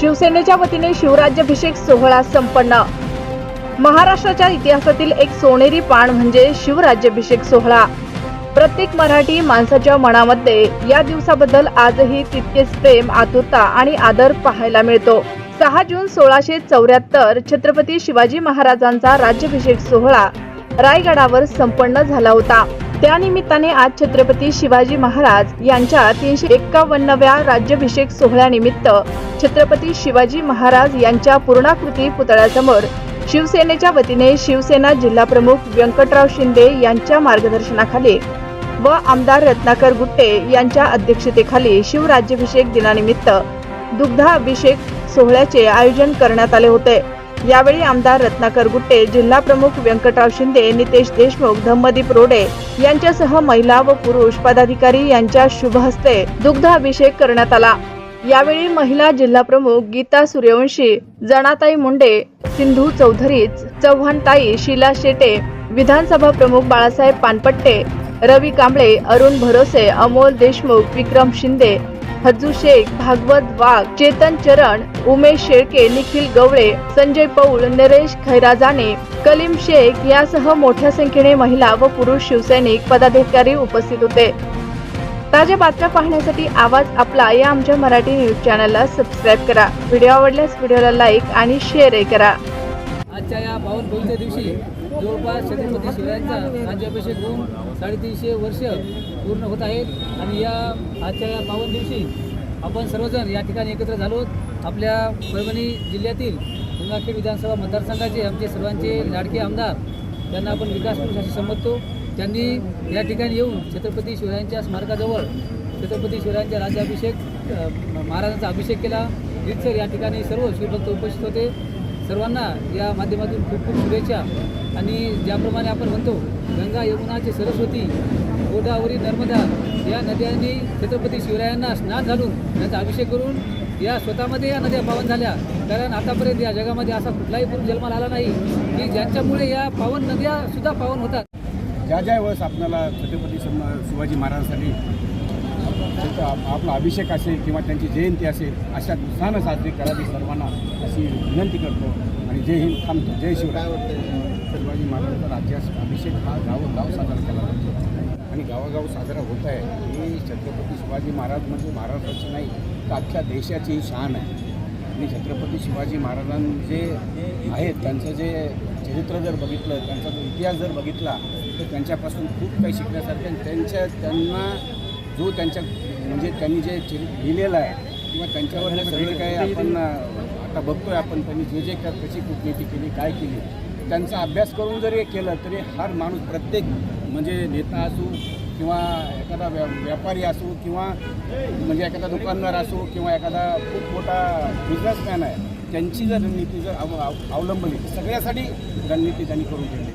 शिवसेनेच्या वतीने शिवराज्याभिषेक सोहळा संपन्न. महाराष्ट्राच्या इतिहासातील एक सोनेरी पान म्हणजे शिवराज्याभिषेक सोहळा. प्रत्येक मराठी माणसाच्या मनामध्ये या दिवसाबद्दल आजही तितकेच प्रेम आतुरता आणि आदर पाहायला मिळतो. सहा जून सोळाशे चौऱ्याहत्तर छत्रपती शिवाजी महाराजांचा राज्याभिषेक सोहळा रायगडावर संपन्न झाला होता. त्यानिमित्ताने आज छत्रपती शिवाजी महाराज यांच्या तीनशे एक्कावन्नव्या राज्याभिषेक सोहळ्यानिमित्त छत्रपती शिवाजी महाराज यांच्या पूर्णाकृती पुतळ्यासमोर शिवसेनेच्या वतीने शिवसेना जिल्हाप्रमुख व्यंकटराव शिंदे यांच्या मार्गदर्शनाखाली व आमदार रत्नाकर गुट्टे यांच्या अध्यक्षतेखाली शिवराज्याभिषेक दिनानिमित्त दुग्धाभिषेक सोहळ्याचे आयोजन करण्यात आले होते. यावेळी आमदार रत्नाकर गुट्टे जिल्हा प्रमुख व्यंकटराव शिंदे नितेश देशमुख धम्मदीप रोडे यांच्यासह महिला व पुरुष पदाधिकारी यांच्या शुभ हस्ते दुग्ध अभिषेक करण्यात आला. यावेळी महिला जिल्हा प्रमुख गीता सूर्यवंशी जणाताई मुंडे सिंधू चौधरी चव्हाणताई शीला शेटे विधानसभा प्रमुख बाळासाहेब पानपट्टे रवी कांबळे अरुण भरोसे अमोल देशमुख विक्रम शिंदे हज्जू शेख भागवत वाघ चेतन चरण उमेश शेळके निखिल गवळे संजय पौळ नरेश खैराजाने कलीम शेख यासह मोठ्या संख्येने महिला व पुरुष शिवसैनिक पदाधिकारी उपस्थित होते. ताज्या बातम्या पाहण्यासाठी आवाज आपला या आमच्या मराठी न्यूज चॅनलला सबस्क्राईब करा. व्हिडिओ आवडल्यास व्हिडिओला लाईक आणि शेअरही करा. आजच्या या पावन पवित्र दिवशी जवळपास छत्रपती शिवरायांचा राज्याभिषेक होऊन साडेतीनशे वर्ष पूर्ण होत आहेत. आणि या आजच्या या पावन दिवशी आपण सर्वजण या ठिकाणी एकत्र झालो आपल्या परभणी जिल्ह्यातील गंगाखेड विधानसभा मतदारसंघाचे आमचे सर्वांचे लाडके आमदार त्यांना आपण विकास पुरुष असे समजतो त्यांनी या ठिकाणी येऊन छत्रपती शिवरायांच्या स्मारकाजवळ छत्रपती शिवरायांच्या राज्याभिषेक महाराजांचा अभिषेक केला. रितसर या ठिकाणी सर्व शिवभक्त उपस्थित होते. सर्वांना या माध्यमातून खूप खूप शुभेच्छा. आणि ज्याप्रमाणे आपण म्हणतो गंगा यमुनाची सरस्वती गोदावरी नर्मदा या नद्यांनी छत्रपती शिवरायांना स्नान घालून त्यांचा अभिषेक करून या स्वतःमध्ये या नद्या पावन झाल्या. कारण आतापर्यंत या जगामध्ये असा कुठलाही पुरुष जन्माला आला नाही की ज्यांच्यामुळे या पावन नद्या सुद्धा पावन होतात. ज्या ज्या वेळेस आपल्याला छत्रपती शिवाजी महाराजांसाठी आपला अभिषेक असेल किंवा त्यांची जयंती असेल अशा उत्साहानं साजरी करावी सर्वांना अशी विनंती करतो आणि जय हिंद थांबतो जय शिवराय. शिवाजी महाराजांचा राज्यास अभिषेक हा गावोगाव साजरा केला जातो. आणि गावागाव साजरा होत आहे. ही छत्रपती शिवाजी महाराज म्हणजे महाराष्ट्राची नाही तर अख्ख्या देशाची ही शान आहे. आणि छत्रपती शिवाजी महाराजांचे आहेत त्यांचं जे चरित्र जर बघितलं त्यांचा जो इतिहास जर बघितला तर त्यांच्यापासून खूप काही शिकण्यासारखं आहे. त्यांच्या त्यांना जो त्यांच्या म्हणजे त्यांनी जे लिहिलेलं आहे किंवा त्यांच्यावर सगळं काय आपण आता बघतोय आपण त्यांनी जे जे कशी कूटनीती केली काय केली त्यांचा अभ्यास करून जरी केलं तरी हर माणूस प्रत्येक म्हणजे नेता असू किंवा एखादा व्या व्यापारी असू किंवा म्हणजे एखादा दुकानदार असू किंवा एखादा खूप मोठा बिझनेसमॅन आहे त्यांची जर रणनीती जर अव अव- अवलंबली सगळ्यासाठी रणनीती त्यांनी करून ठेवली.